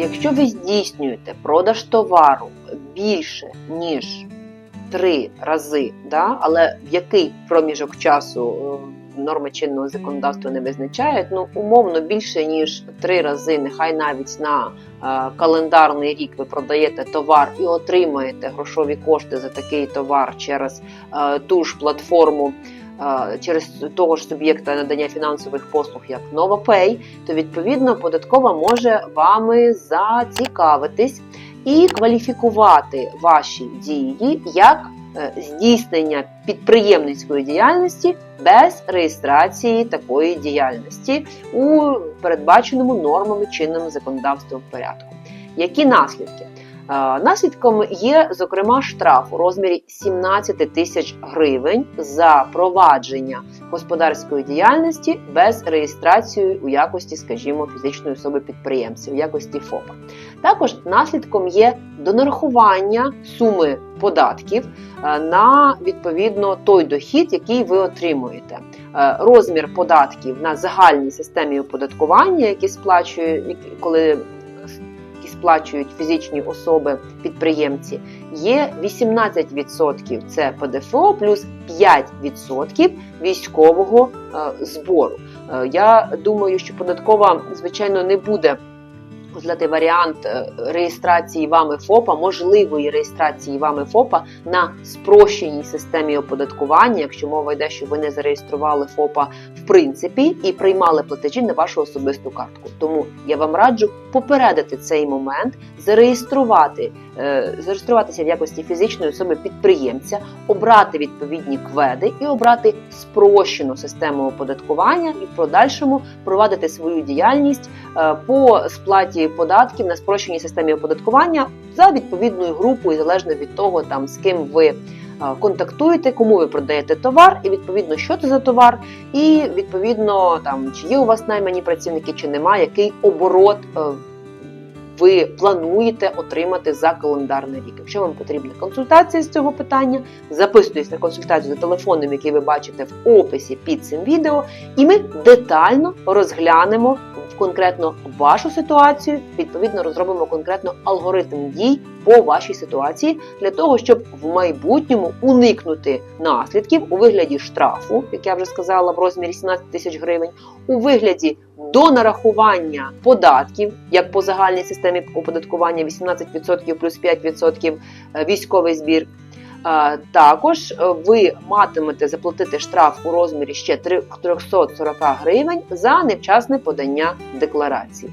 якщо ви здійснюєте продаж товару більше ніж три рази, да, але в який проміжок часу е, норми чинного законодавства не визначають, ну умовно більше ніж три рази, нехай навіть на е, календарний рік ви продаєте товар і отримаєте грошові кошти за такий товар через е, ту ж платформу. Через того ж суб'єкта надання фінансових послуг, як NovaPay, то відповідно податкова може вами зацікавитись і кваліфікувати ваші дії як е, здійснення підприємницької діяльності без реєстрації такої діяльності у передбаченому нормами чинним законодавством порядку. Які наслідки? Е, Наслідком є, зокрема, штраф у розмірі 17 тисяч гривень за провадження господарської діяльності без реєстрації у якості, скажімо, фізичної особи підприємця, у якості ФОПа. Також наслідком є донарахування суми податків е, на відповідно той дохід, який ви отримуєте. Е, Розмір податків на загальній системі оподаткування, які сплачує, коли сплачують фізичні особи підприємці, є 18% це ПДФО плюс 5% військового е, збору. Е, Я думаю, що податкова, звичайно, не буде розглядати варіант е, реєстрації вами ФОПа, можливої реєстрації вами ФОПа на спрощеній системі оподаткування, якщо мова йде, що ви не зареєстрували ФОПа в принципі і приймали платежі на вашу особисту картку. Тому я вам раджу попередити цей момент, зареєструвати, е, зареєструватися в якості фізичної особи підприємця, обрати відповідні кведи і обрати спрощену систему оподаткування і в подальшому провадити свою діяльність е, по сплаті податків на спрощеній системі оподаткування за відповідною групою, залежно від того, там з ким ви е, контактуєте, кому ви продаєте товар, і відповідно, що це за товар, і відповідно там чи є у вас наймані працівники, чи немає, який оборот. е, Ви плануєте отримати за календарний рік. Якщо вам потрібна консультація з цього питання, записуйтесь на консультацію за телефоном, який ви бачите в описі під цим відео, і ми детально розглянемо конкретно вашу ситуацію, відповідно розробимо конкретно алгоритм дій по вашій ситуації для того, щоб в майбутньому уникнути наслідків у вигляді штрафу, як я вже сказала, в розмірі 17 тисяч гривень, у вигляді до нарахування податків, як по загальній системі оподаткування 18% плюс 5% військовий збір. Е, Також е, ви матимете заплатити штраф у розмірі ще 340 гривень за невчасне подання декларації.